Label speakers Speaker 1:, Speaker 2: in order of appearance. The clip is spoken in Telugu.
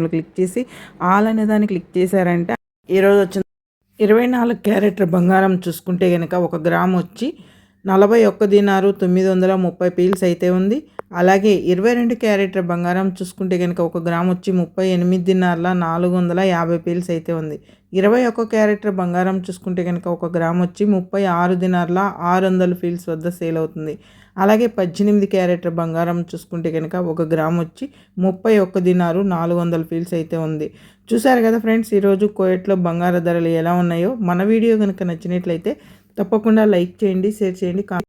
Speaker 1: సింబల్ క్లిక్ చేసి ఆల్ అనే దాన్ని క్లిక్ చేశారంటే ఈరోజు వచ్చిన ఇరవై నాలుగు క్యారెట్ బంగారం చూసుకుంటే కనుక ఒక గ్రామ్ వచ్చి నలభై ఒక్క దినారు తొమ్మిది వందల ముప్పై పీల్స్ అయితే ఉంది. అలాగే ఇరవై రెండు క్యారెట్ల బంగారం చూసుకుంటే కనుక ఒక గ్రామ్ వచ్చి ముప్పై ఎనిమిది నాలుగు వందల యాభై పీల్స్ అయితే ఉంది. ఇరవై ఒక్క క్యారెట్ బంగారం చూసుకుంటే కనుక ఒక గ్రామ్ వచ్చి ముప్పై ఆరు దినార్ల ఆరు వందల ఫీల్స్ వద్ద సేల్ అవుతుంది. అలాగే పద్దెనిమిది క్యారెట్ బంగారం చూసుకుంటే కనుక ఒక గ్రామ్ వచ్చి ముప్పై ఒక్క దినారు నాలుగు వందల ఫీల్స్ అయితే ఉంది. చూసారు కదా ఫ్రెండ్స్ ఈరోజు కోయట్లో బంగారు ధరలు ఎలా ఉన్నాయో? మన వీడియో కనుక నచ్చినట్లయితే తప్పకుండా లైక్ చేయండి షేర్ చేయండి